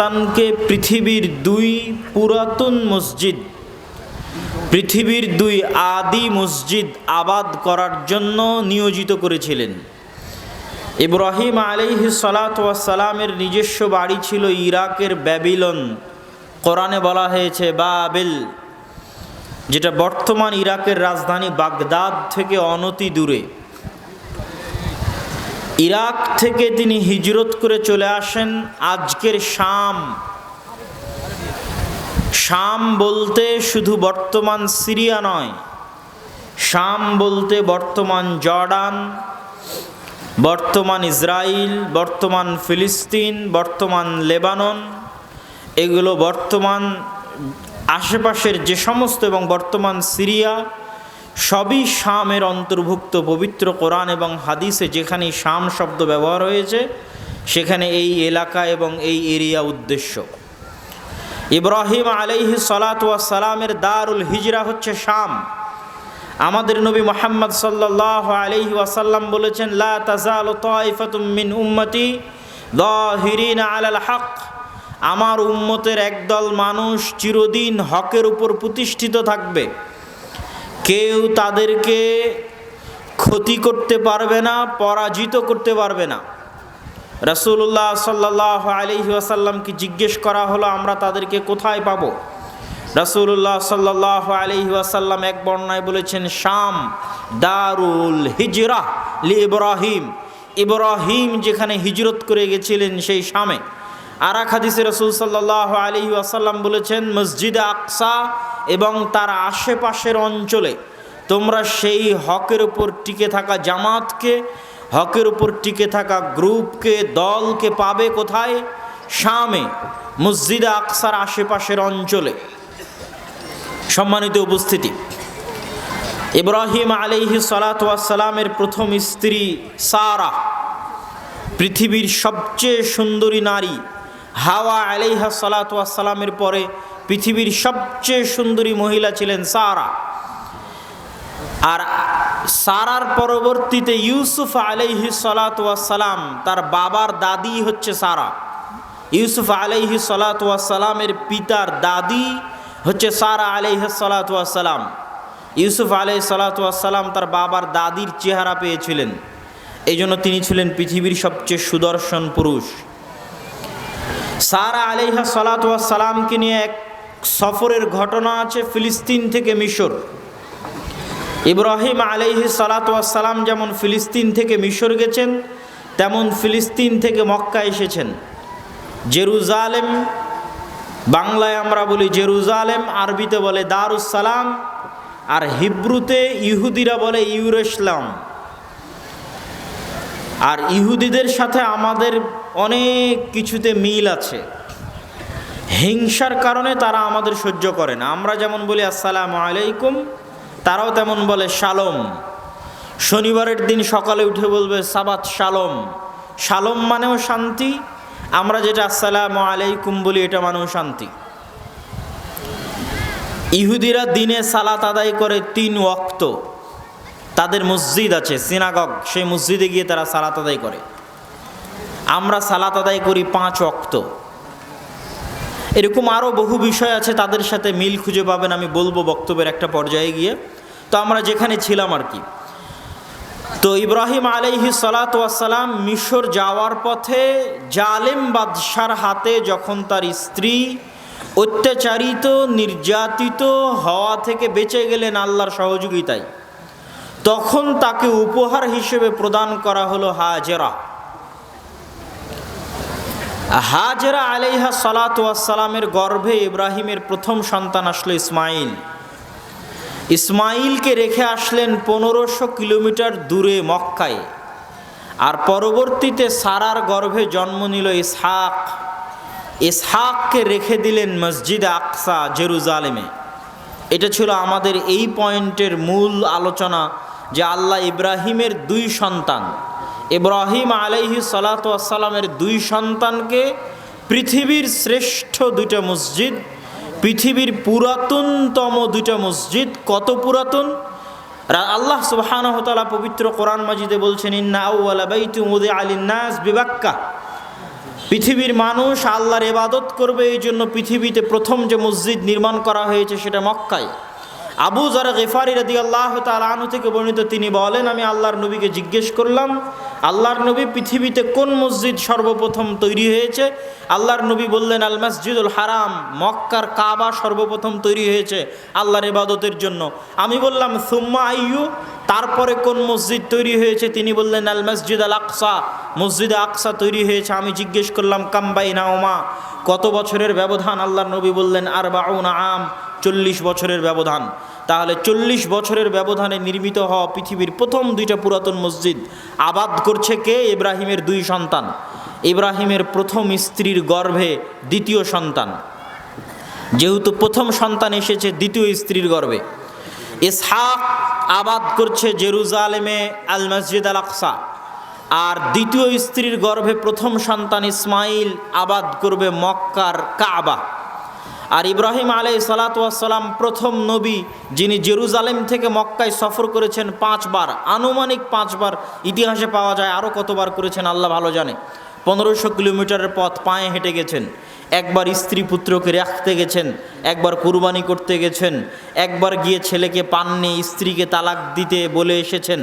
সন্তানকে পৃথিবীর দুই পুরাতন মসজিদ, পৃথিবীর দুই আদি মসজিদ আবাদ করার জন্য নিয়োজিত করেছিলেন। ইব্রাহিম আলিহি সালাতামের নিজস্ব বাড়ি ছিল ইরাকের ব্যাবিলন। কোরআনে বলা হয়েছে, বাবেল যেটা বর্তমান ইরাকের রাজধানী বাগদাদ থেকে অনতি দূরে। ইরাক থেকে তিনি হিজরত করে চলে আসেন। আজকের শাম। শাম বলতে শুধু বর্তমান সিরিয়া নয়। শাম বলতে বর্তমান জর্ডান, বর্তমান ইসরায়েল বর্তমান ফিলিস্তিন, বর্তমান লেবানন। এগুলো বর্তমান আশেপাশের যে সমস্ত এবং বর্তমান সিরিয়া সবই শামের অন্তর্ভুক্ত পবিত্র কোরআন এবং হাদিসে যেখানে শাম শব্দ ব্যবহার হয়েছে, সেখানে এই এলাকা এবং এই এরিয়া উদ্দেশ্য। ইব্রাহিম আলাইহি সালামের দারুল হিজরা হচ্ছে শাম। আমাদের নবী মোহাম্মদ সাল্লাহ আলহি ওয়াসাল্লাম বলেছেন, লা তাজাল মিন উম্মতি দাহিরিন আলাল হক। আমার উম্মতের একদল মানুষ চিরদিন হকের উপর প্রতিষ্ঠিত থাকবে। কেউ তাদেরকে ক্ষতি করতে পারবে না, পরাজিত করতে পারবে না। রসুল্লাহ সাল্লাহ আলহি আসাল্লামকে জিজ্ঞেস করা হলো, আমরা তাদেরকে কোথায় পাবো? রসুল্লাহ সাল্লাহ আলহি আসাল্লাম এক বর্ণায় বলেছেন, শাম দারুল হিজরা লি ইব্রাহিম। ইব্রাহিম যেখানে হিজরত করে গেছিলেন সেই শামে। আর এক হাদিসে রসুল সাল্লাহ আলহি আসাল্লাম বলেছেন, মসজিদ আকসা এবং তার আশেপাশের অঞ্চলে তোমরা সেই হকের উপর টিকে থাকা জামাতকে, হকের উপর টিকে থাকা গ্রুপকে, দলকে পাবে কোথায়? শামে, মসজিদে আকসার আশেপাশের অঞ্চলে। সম্মানিত উপস্থিতি। ইব্রাহিম আলিহি সালাতামের প্রথম স্ত্রী সারা, পৃথিবীর সবচেয়ে সুন্দরী নারী হাওয়া আলাইহা সালাতামের পরে পৃথিবীর সবচেয়ে সুন্দরী মহিলা ছিলেন সারা। আর সারার পরবর্তীতে ইউসুফ আলাইহি সালাম তার বাবার দাদি হচ্ছে সারা। ইউসুফ আলাইহি সালাতামের পিতার দাদি হচ্ছে সারা আলাইহ সালাতাম ইউসুফ আলাই সালাতাম তার বাবার দাদির চেহারা পেয়েছিলেন। এই জন্য তিনি ছিলেন পৃথিবীর সবচেয়ে সুদর্শন পুরুষ। সারা আলাইহা সালাতামকে নিয়ে এক সফরের ঘটনা আছে ফিলিস্তিন থেকে মিশর। ইব্রাহিম আলাইহি সালাতাম যেমন ফিলিস্তিন থেকে মিশর গেছেন, তেমন ফিলিস্তিন থেকে মক্কা এসেছেন। জেরুজালেম, বাংলায় আমরা বলি জেরুজালেম, আরবিতে বলে দারুসালাম আর হিব্রুতে ইহুদিরা বলে ইউরেসলাম আর ইহুদিদের সাথে আমাদের অনেক কিছুতে মিল আছে। হিংসার কারণে তারা আমাদের সহ্য করে না। আমরা যেমন বলি, আসসালামু আলাইকুম, তারাও তেমন বলে শালম শনিবারের দিন সকালে উঠে বলবে, সাবাত শালম শালম মানেও শান্তি। আমরা যেটা আসসালামু আলাইকুম বলি, এটা মানেও শান্তি। ইহুদিরা দিনে সালাত আদায় করে তিন ওক্ত তাদের মসজিদ আছে, সিনাগগ। সেই মসজিদে গিয়ে তারা সালাত আদায় করে। আমরা সালাত আদায় করি পাঁচ অক্ত এরকম আরও বহু বিষয় আছে তাদের সাথে মিল খুঁজে পাবেন আমি বলব বক্তব্যের একটা পর্যায়ে গিয়ে। তো আমরা যেখানে ছিলাম আর কি। তো ইব্রাহিম আলাইহি সালাতাম মিশর যাওয়ার পথে জালেম বাদশার হাতে যখন তার স্ত্রী অত্যাচারিত, নির্যাতিত হওয়া থেকে বেঁচে গেলেন আল্লাহর সহযোগিতায়, তখন তাকে উপহার হিসেবে প্রদান করা হলো হাজেরা। হাজেরা আলাইহা সালাতামের গর্ভে ইব্রাহিমের প্রথম সন্তান আসলো ইসমাইল। ইসমাইলকে রেখে আসলেন পনেরোশো কিলোমিটার দূরে মক্কায়। আর পরবর্তীতে সারার গর্ভে জন্ম নিল ইসহাক। ইসহাককে রেখে দিলেন মসজিদ আকসা, জেরুজালেমে। এটা ছিল আমাদের এই পয়েন্টের মূল আলোচনা যে আল্লাহ ইব্রাহিমের দুই সন্তান। ইব্রাহিম আলাইহি সালাতামের দুই সন্তানকে পৃথিবীর শ্রেষ্ঠ দুইটা মসজিদ, পৃথিবীর পুরাতনতম দুইটা মসজিদ, কত পুরাতন? আল্লাহ সুবাহানহতালা পবিত্র কোরআন মাজিদে বলছেন, ইন্না আউ্লা বাইতু মুদে আলিন্নাস বিবাক্কা। পৃথিবীর মানুষ আল্লাহর এবাদত করবে, এই জন্য পৃথিবীতে প্রথম যে মসজিদ নির্মাণ করা হয়েছে সেটা মক্কায়। আবু যারা গেফারি রাদি আল্লাহ তালু থেকে বর্ণিত, তিনি বলেন, আমি আল্লাহর নবীকে জিজ্ঞেস করলাম আল্লাহর নবী পৃথিবীতে কোন মসজিদ সর্বপ্রথম তৈরি হয়েছে? আল্লাহর নবী বললেন, আল মসজিদুল হারাম, মক্কার কাবা সর্বপ্রথম তৈরি হয়েছে আল্লাহর ইবাদতের জন্য। আমি বললাম, সুম্মা আইয়ু? তারপরে কোন মসজিদ তৈরি হয়েছে? তিনি বললেন, আল মসজিদ আল আকসা। মসজিদে আকসা তৈরি হয়েছে। আমি জিজ্ঞেস করলাম কাম্বাই নাওমা কত বছরের ব্যবধান? আল্লাহর নবী বললেন আর বাউনা আম, চল্লিশ বছরের ব্যবধান। তাহলে চল্লিশ বছরের ব্যবধানে নির্মিত হওয়া পৃথিবীর প্রথম দুইটা পুরাতন মসজিদ আবাদ করছে কে? ইব্রাহিমের দুই সন্তান। ইব্রাহিমের প্রথম স্ত্রীর গর্ভে দ্বিতীয় সন্তান। যেহেতু প্রথম সন্তান এসেছে, দ্বিতীয় স্ত্রীর গর্ভে। ইসহাক আবাদ করছে জেরুজালেমে আল মসজিদ আল আকসা আর দ্বিতীয় স্ত্রীর গর্ভে প্রথম সন্তান ইসমাইল আবাদ করবে মক্কার কাবা। আর ইব্রাহিম আলাই সালাতাম প্রথম নবী যিনি জেরুজালেম থেকে মক্কায় সফর করেছেন পাঁচবার, আনুমানিক পাঁচবার। ইতিহাসে পাওয়া যায় আরও কতবার করেছেন, আল্লাহ ভালো জানে। পনেরোশো কিলোমিটারের পথ পায়ে হেঁটে গেছেন। একবার স্ত্রী পুত্রকে রাখতে গেছেন, একবার কুরবানি করতে গেছেন, একবার গিয়ে ছেলেকে পাননি স্ত্রীকে তালাক দিতে বলে এসেছেন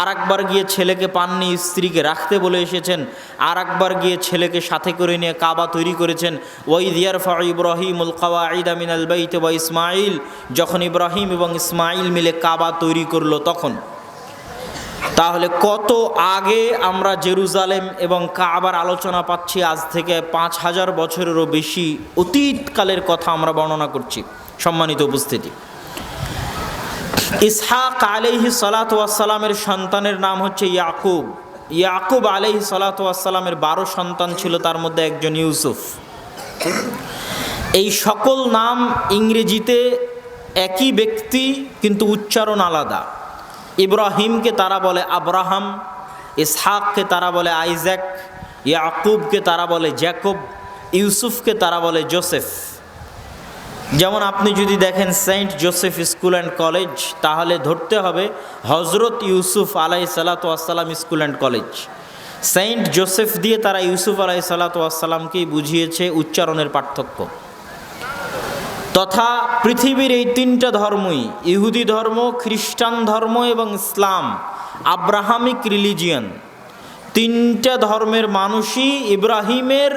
আর একবার গিয়ে ছেলেকে পাননি স্ত্রীকে রাখতে বলে এসেছেন আর একবার গিয়ে ছেলেকে সাথে করে নিয়ে কাবা তৈরি করেছেন। ওই দিয়ার ফা ইব্রাহিম উল কাওয়া আমিন আল বাইতে বা ইসমাইল যখন ইব্রাহিম এবং ইসমাইল মিলে কাবা তৈরি করল তখন। তাহলে কত আগে আমরা জেরুজালেম এবং কাবার আলোচনা পাচ্ছি? আজ থেকে পাঁচ হাজার বছরেরও বেশি অতীতকালের কথা আমরা বর্ণনা করছি। সম্মানিত উপস্থিতি। ইসহাক আলহি সালাতামের সন্তানের নাম হচ্ছে ইয়াকুব। ইয়াকুব আলহি সালাতামের বারো সন্তান ছিল, তার মধ্যে একজন ইউসুফ। এই সকল নাম ইংরেজিতে একই ব্যক্তি, কিন্তু উচ্চারণ আলাদা। ইব্রাহিমকে তারা বলে আব্রাহাম, ইসহাককে তারা বলে আইজ্যাক, ইয়াকুবকে তারা বলে জ্যাকব, ইউসুফকে তারা বলে জোসেফ। যেমন আপনি যদি দেখেন Saint Joseph school and college, তাহলে ধরতে হবে হজরত ইউসুফ আলাই সালাতাম school and college. Saint Joseph দিয়ে তারা ইউসুফ আলাই সালাতামকেই বুঝিয়েছে উচ্চারণের পার্থক্য। তথা পৃথিবীর এই তিনটা ধর্মই, ইহুদি ধর্ম, খ্রিস্টান ধর্ম এবং ইসলাম, আব্রাহামিক রিলিজিয়ান। তিনটা ধর্মের মানুষই ইব্রাহিমের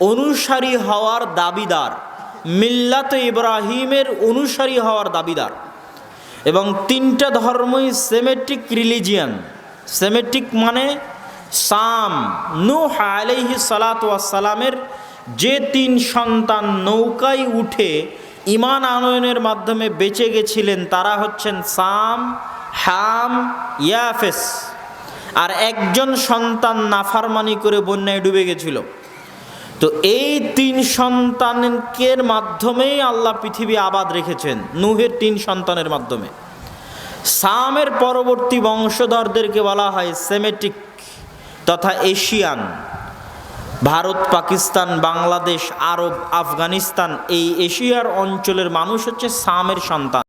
অনুসারী হওয়ার দাবিদার, মিল্লাত ইব্রাহিমের অনুসারী হওয়ার দাবিদার। এবং তিনটা ধর্মই সেমেটিক রিলিজিয়ান। সেমেটিক মানে সাম, নূহ আলাইহি সালামের যে তিন সন্তান নৌকায় উঠে ইমান আনয়নের মাধ্যমে বেঁচে গেছিলেন তারা হচ্ছেন সাম, হাম, ইয়াফেস। আর একজন সন্তান নাফারমানি করে বন্যায় ডুবে গেছিল। তো এই তিন সন্তানকের মাধ্যমেই আল্লাহ পৃথিবী আবাদ রেখেছেন, নুহের তিন সন্তানের মাধ্যমে। সামের পরবর্তী বংশধরদেরকে বলা হয় সেমেটিক তথা এশিয়ান। ভারত পাকিস্তান বাংলাদেশ আরব আফগানিস্তান এই এশিয়ার অঞ্চলের মানুষ হচ্ছে সামের সন্তান।